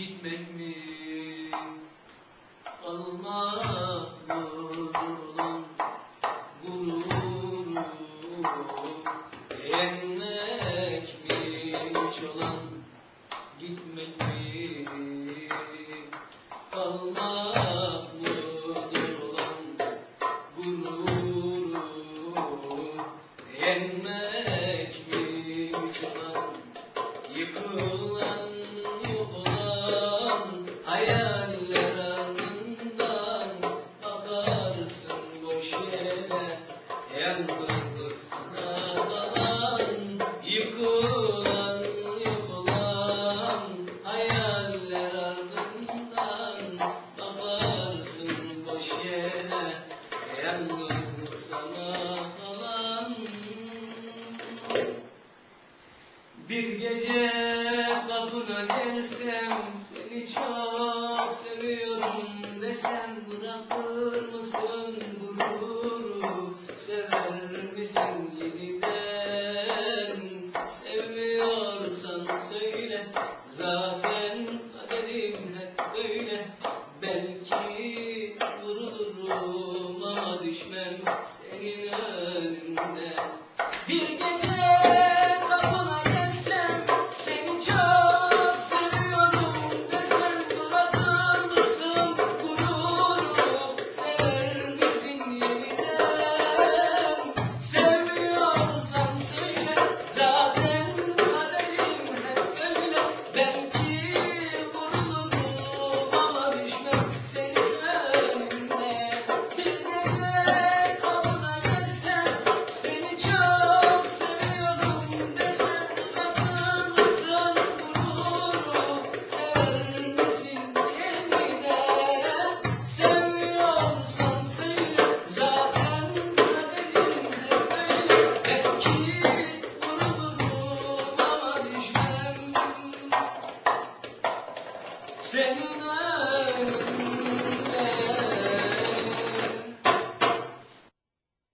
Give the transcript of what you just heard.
gitmek mi? Allah olan gururu yenmekmiş olan gitmek mi? Allah Yeah. Bir gece kapına gelsem seni çok seviyorum desem bırakır mısın gururu? Sever misin yeniden? Sevmiyorsan söyle zaten kaderim hep böyle. Belki vurulurum ama düşmem senin önünden bir gece senin önüne